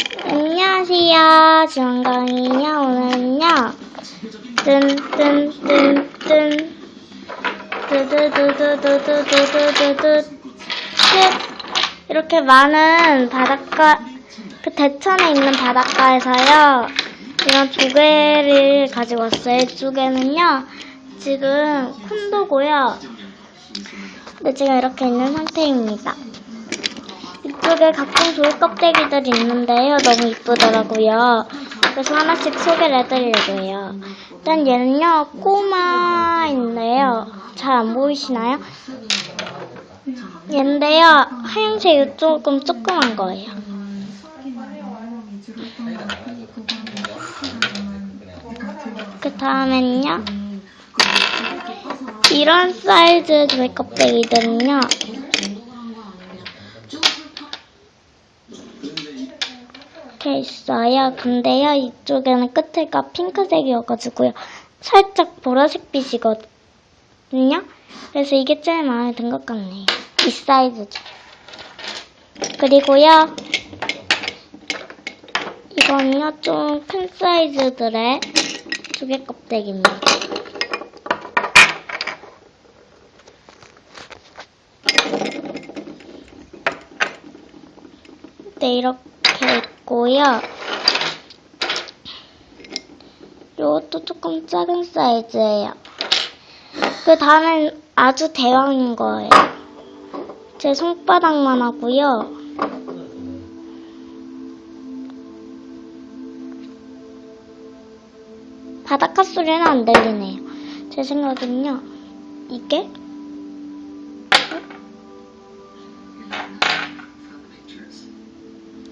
안녕하세요. 지원강이요. 오늘은요. 뜬뜬뜬뜬 뜨드드드드드드드드 이렇게 많은 바닷가 그 대천에 있는 바닷가에서요. 이런 조개를 가지고 왔어요. 이 조개는요. 지금 쿤도고요. 근데 지금 이렇게 있는 상태입니다. 이쪽에 각종 조개 껍데기들이 있는데요. 너무 이쁘더라고요. 그래서 하나씩 소개를 해드리려고 해요. 일단 얘는요, 꼬마인데요. 잘 안 보이시나요? 얘인데요, 하얀색 이 조금 조그만 거예요. 그 다음엔요, 이런 사이즈 조개 껍데기들은요, 이렇게 있어요. 근데요, 이쪽에는 끝에가 핑크색이어가지고요. 살짝 보라색 빛이거든요. 그래서 이게 제일 마음에 든 것 같네요. 이 사이즈죠. 그리고요, 이거는요, 좀 큰 사이즈들의 조개 껍데기입니다. 네, 이렇게 있고요. 이것도 조금 작은 사이즈예요. 그 다음엔 아주 대왕인 거예요. 제 손바닥만 하고요. 바닷가 소리는 안 들리네요. 제 생각은요. 이게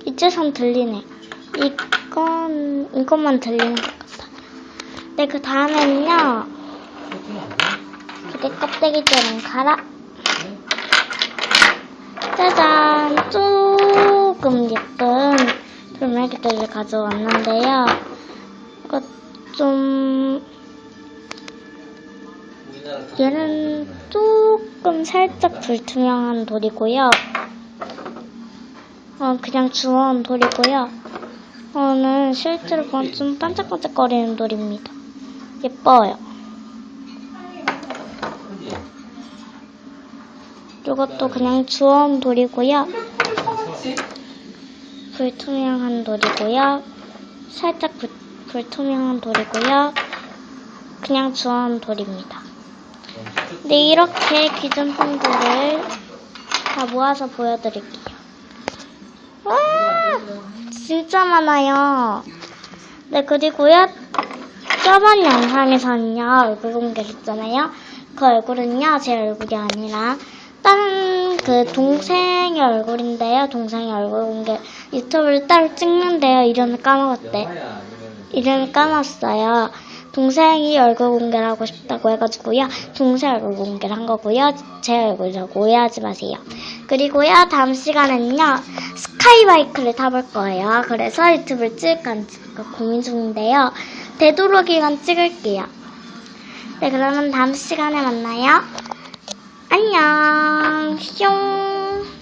이제선 들리네. 이건 이것만 들리는 것 같아. 네, 그 다음에는요. 조개 껍데기들은 갈아. 짜잔, 조금 예쁜 돌멩이들을 가져왔는데요. 이거 좀 얘는 조금 살짝 불투명한 돌이고요. 어, 그냥 주워온 돌이고요. 어는 실제로 보면 좀 반짝반짝거리는 돌입니다. 예뻐요. 이것도 그냥 주워온 돌이고요. 불투명한 돌이고요. 살짝 불, 불투명한 돌이고요. 그냥 주워온 돌입니다. 네, 이렇게 기준품들을 다 모아서 보여드릴게요. 와, 진짜 많아요. 네, 그리고요. 저번 영상에서는요, 얼굴 공개했잖아요. 그 얼굴은요, 제 얼굴이 아니라, 다른 그 동생의 얼굴인데요. 동생의 얼굴 공개, 유튜브를 따로 찍는데요. 이름을 까먹었대. 이름을 까먹었어요. 동생이 얼굴 공개를 하고 싶다고 해가지고요. 동생 얼굴 공개를 한 거고요. 제 얼굴이라고 오해하지 마세요. 그리고요, 다음 시간에는요, 스카이바이크를 타볼 거예요. 그래서 유튜브를 찍을까 안 찍을까 고민 중인데요. 되도록이면 찍을게요. 네, 그러면 다음 시간에 만나요. 안녕, 뿅.